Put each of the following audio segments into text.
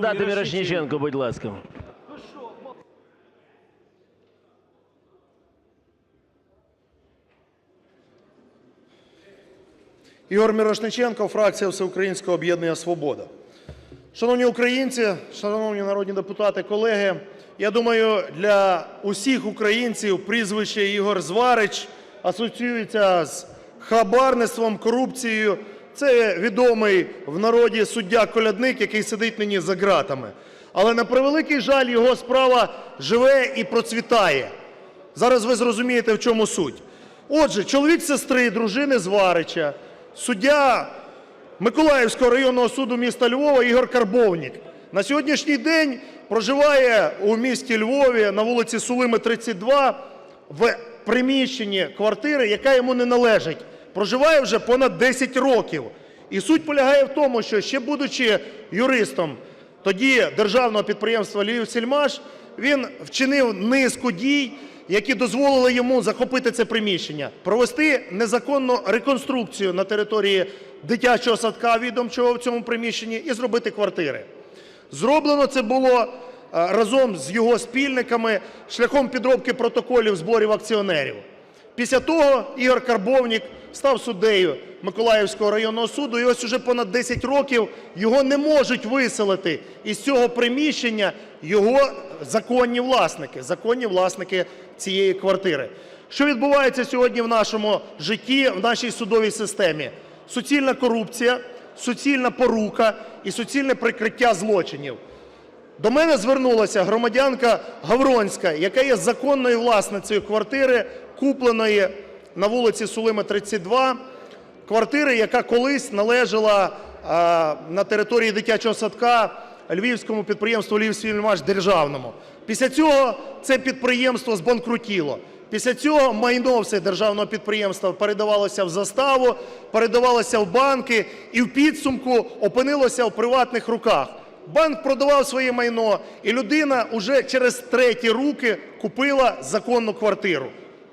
Дати Мірошніченко, будь ласка. Ігор Мірошниченко, фракція Всеукраїнського об'єднання Свобода. Шановні українці, шановні народні депутати, колеги, я думаю, для усіх українців прізвище Ігор Зварич асоціюється з хабарництвом, корупцією. Це відомий в народі суддя-колядник, який сидить нині за ґратами. Але на превеликий жаль, його справа живе і процвітає. Зараз ви зрозумієте, в чому суть. Отже, чоловік сестри, дружини Зварича, суддя Миколаївського районного суду міста Львова Ігор Карбовнік на сьогоднішній день проживає у місті Львові на вулиці Сулими, 32 в приміщенні квартири, яка йому не належить. Проживає вже понад 10 років. І суть полягає в тому, що ще будучи юристом тоді державного підприємства «Львівсільмаш», він вчинив низку дій, які дозволили йому захопити це приміщення, провести незаконну реконструкцію на території дитячого садка відомчого в цьому приміщенні і зробити квартири. Зроблено це було е, разом з його спільниками шляхом підробки протоколів зборів акціонерів. Після того Ігор Карбовнік став суддею Миколаївського районного суду, і ось уже понад 10 років його не можуть виселити із цього приміщення його законні власники, законні власники цієї квартири. Що відбувається сьогодні в нашому житті, в нашій судовій системі? Суцільна корупція, суцільна порука і суцільне прикриття злочинів. До мене звернулася громадянка Гавронська, яка є законною власницею квартири, купленої на вулиці Сулима, 32, квартири, яка колись належала на території дитячого садка львівському підприємству «Львівсільмаш» державному. Після цього це підприємство збанкрутіло. Після цього майно все державного підприємства передавалося в заставу, передавалося в банки і в підсумку опинилося в приватних руках. Банк продавав своє майно, і людина уже через треті руки купила законну квартиру.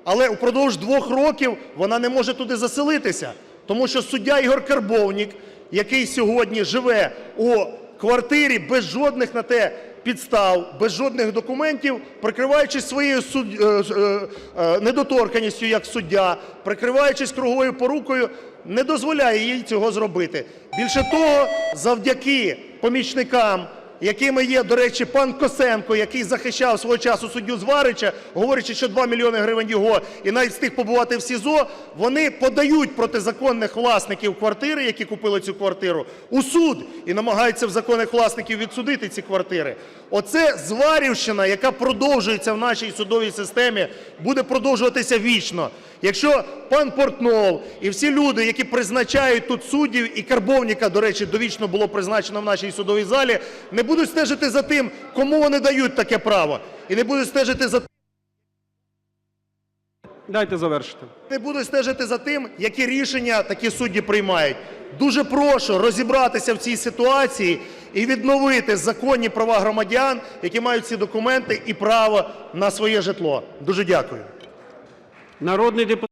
Але упродовж двох років вона не може туди заселитися, тому що суддя Ігор Карбовнік, який сьогодні живе у квартирі без жодних на те підстав, без жодних документів, прикриваючись своєю суд... е, е, е, недоторканністю як суддя, прикриваючись круговою порукою, не дозволяє їй цього зробити. Більше того, завдяки помічникам, якими є, до речі, пан Косенко, який захищав свого часу суддю Зварича, говорячи, що 2 мільйони гривень його, і навіть встиг побувати в СІЗО, вони подають проти законних власників квартири, які купили цю квартиру, у суд і намагаються в законних власників відсудити ці квартири. Оце зварівщина, яка продовжується в нашій судовій системі, буде продовжуватися вічно. Якщо пан Портнов і всі люди, які призначають тут суддів, і Карбовніка, до речі, довічно було призначено в нашій судовій залі, не будуть стежити за тим, кому вони дають таке право, і не будуть стежити за Дайте завершити. не будуть стежити за тим, які рішення такі судді приймають. Дуже прошу розібратися в цій ситуації і відновити законні права громадян, які мають ці документи і право на своє житло. Дуже дякую. Народний депутат.